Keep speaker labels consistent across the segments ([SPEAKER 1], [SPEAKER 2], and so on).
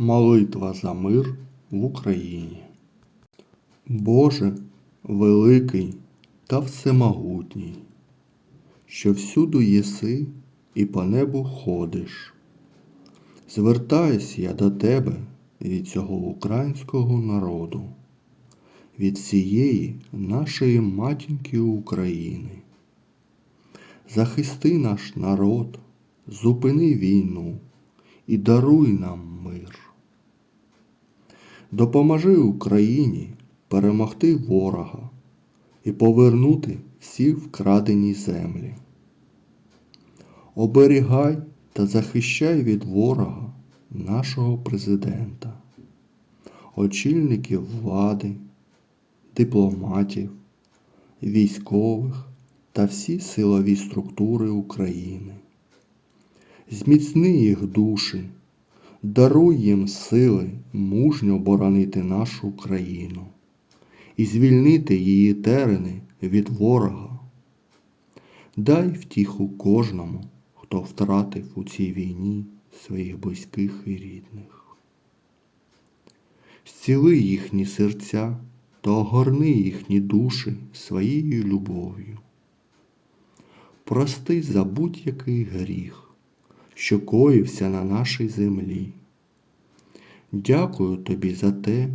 [SPEAKER 1] Молитва за мир в Україні. Боже, великий та всемогутній, що всюду єси і по небу ходиш. Звертаюсь я до Тебе від цього українського народу, від всієї нашої матінки України. Захисти наш народ, зупини війну і даруй нам мир. Допоможи Україні перемогти ворога і повернути всі вкрадені землі. Оберігай та захищай від ворога нашого президента, очільників влади, дипломатів, військових та всі силові структури України. Зміцни їх душі, даруй їм сили мужньо боронити нашу країну і звільнити її терени від ворога. Дай втіху кожному, хто втратив у цій війні своїх близьких і рідних. Зціли їхні серця та огорни їхні душі своєю любов'ю. Прости за будь-який гріх, що коївся на нашій землі. Дякую тобі за те,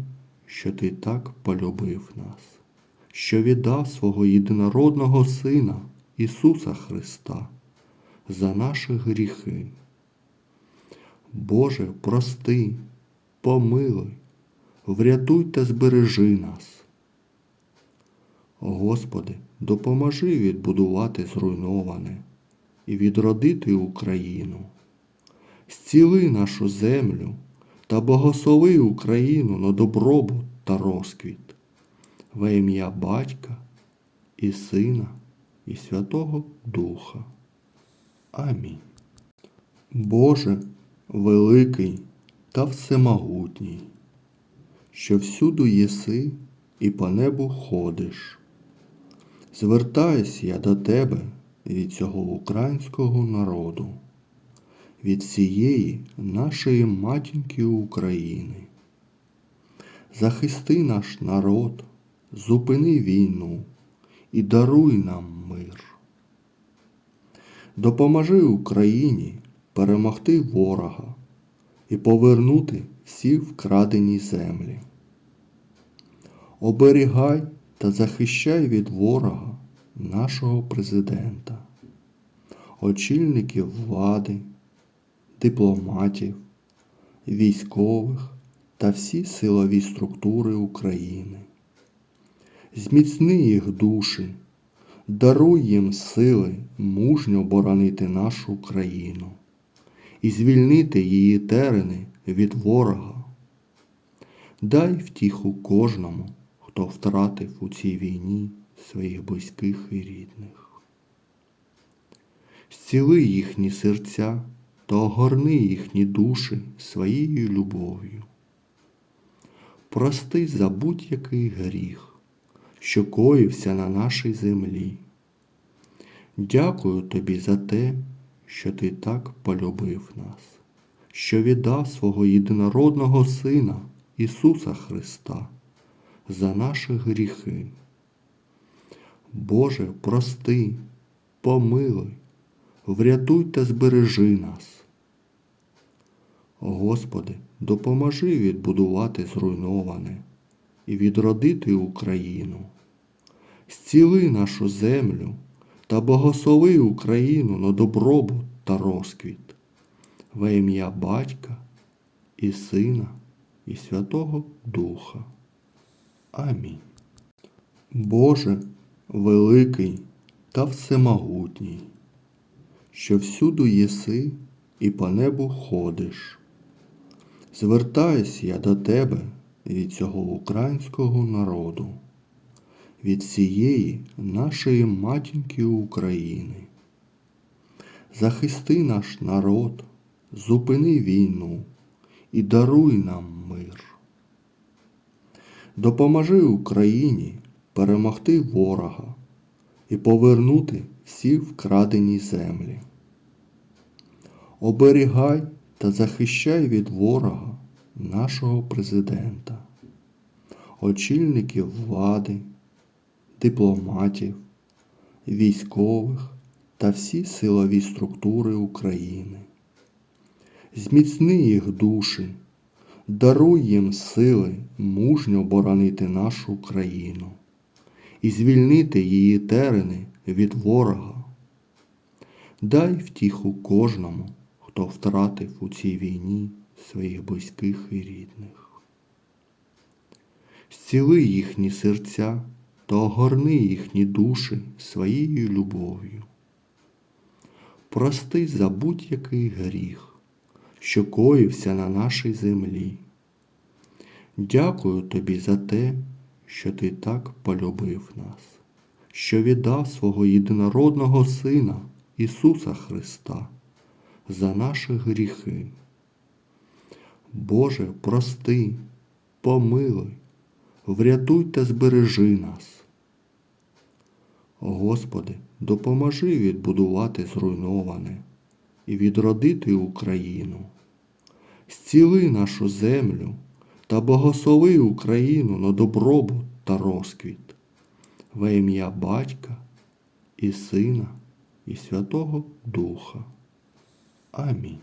[SPEAKER 1] що ти так полюбив нас, що віддав свого єдинородного Сина Ісуса Христа за наші гріхи. Боже, прости, помилуй, врятуй та збережи нас. Господи, допоможи відбудувати зруйноване і відродити Україну. Зціли нашу землю та благослови Україну на добробут та розквіт во ім'я Батька і Сина і Святого Духа. Амінь. Боже, великий та всемогутній, що всюду єси і по небу ходиш. Звертаюсь я до Тебе від цього українського народу, від всієї нашої матінки України. Захисти наш народ, зупини війну і даруй нам мир. Допоможи Україні перемогти ворога і повернути всі вкрадені землі. Оберігай та захищай від ворога нашого президента, очільників влади, дипломатів, військових та всі силові структури України. Зміцни їх душі, даруй їм сили мужньо боронити нашу країну і звільнити її терени від ворога. Дай втіху кожному, хто втратив у цій війні своїх близьких і рідних. Зціли їхні серця та огорни їхні душі своєю любов'ю. Прости за будь-який гріх, що коївся на нашій землі. Дякую тобі за те, що ти так полюбив нас, що віддав свого єдинородного Сина Ісуса Христа за наші гріхи. Боже, прости, помилуй, врятуй та збережи нас. Господи, допоможи відбудувати зруйноване і відродити Україну. Зціли нашу землю та благослови Україну на добробут та розквіт во ім'я Батька і Сина і Святого Духа. Амінь. Боже, великий та всемогутній, що всюду єси і по небу ходиш. Звертаюсь я до Тебе від цього українського народу, від всієї нашої матінки України. Захисти наш народ, зупини війну і даруй нам мир. Допоможи Україні перемогти ворога і повернути всі вкрадені землі. Оберігай та захищай від ворога нашого президента, очільників влади, дипломатів, військових та всі силові структури України. Зміцни їх душі, даруй їм сили мужньо боронити нашу країну і звільнити її терени від ворога. Дай втіху кожному, хто втратив у цій війні своїх близьких і рідних. Зціли їхні серця та огорни їхні душі своєю любов'ю. Прости за будь-який гріх, що коївся на нашій землі. Дякую тобі за те, що ти так полюбив нас, що віддав свого єдинородного Сина Ісуса Христа за наші гріхи. Боже, прости, помилуй, врятуй та збережи нас. Господи, допоможи відбудувати зруйноване і відродити Україну. Зціли нашу землю та благослови Україну на добробут та розквіт. Во ім'я Батька і Сина і Святого Духа. Амінь.